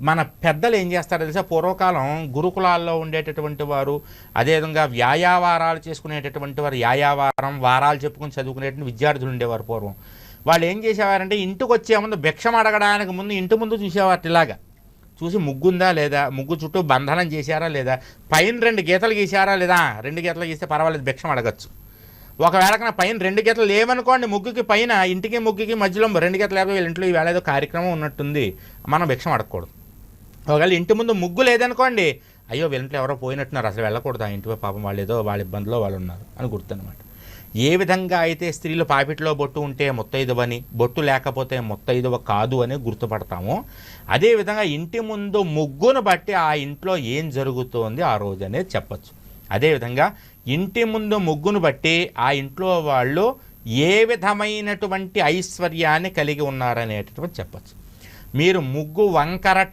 మన పెద్దలు ఏం చేస్తారో తెలుసా? పూర్వకాలం గురుకులాల్లో ఉండేటటువంటి వారు అదేవిధంగా వ్యాయావారాలు చేసుకునేటటువంటి వారు యాయావారం వారాలు చెప్పుకుని చదువుకునేటువంటి విద్యార్థులు ఉండేవారు పూర్వం. వాళ్ళు ఏం చేసేవారంటే ఇంటికి వచ్చే ముందు భిక్షం అడగడానికి ముందు ఇంటి ముందు చూసేవారు ఇలాగా. చూసి ముగ్గుందా లేదా? ముగ్గు చుట్టూ బంధనం చేశారా లేదా? పైన రెండు గీతలు గీసారా లేదా? రెండు గీతలు గీస్తే పర్వాలేదు భిక్షం అడగచ్చు. ఒకవేళ కన్నా పైన రెండు గీతలు లేవనుకోండి ముగ్గుకి పైన ఇంటికి ముగ్గుకి మధ్యలో రెండు గీతలు లేకపోతే వీళ్ళ ఇంట్లో ఈవేళ ఏదో కార్యక్రమం ఉన్నట్టుంది. మనం భిక్షం అడగకూడదు. ఒకవేళ ఇంటి ముందు ముగ్గు లేదనుకోండి అయ్యో వీళ్ళ ఎవరో పోయినట్టున్నారు అసలు వెళ్ళకూడదు? ఆ ఇంటి పాపం వాళ్ళు ఏదో వాళ్ళ ఇబ్బందిలో వాళ్ళు ఉన్నారు అని గుర్తనమాట. ఏ విధంగా అయితే స్త్రీలు పాపిట్లో బొట్టు ఉంటే మొత్తైదువని బొట్టు లేకపోతే మొత్తైదవ కాదు అని గుర్తుపడతామో అదేవిధంగా ఇంటి ముందు ముగ్గును బట్టి ఆ ఇంట్లో ఏం జరుగుతోంది ఆ రోజు అనేది చెప్పచ్చు. అదేవిధంగా ఇంటి ముందు ముగ్గును బట్టి ఆ ఇంట్లో వాళ్ళు ఏ విధమైనటువంటి ఐశ్వర్యాన్ని కలిగి ఉన్నారనేటటువంటి చెప్పచ్చు. మీరు ముగ్గు వంకర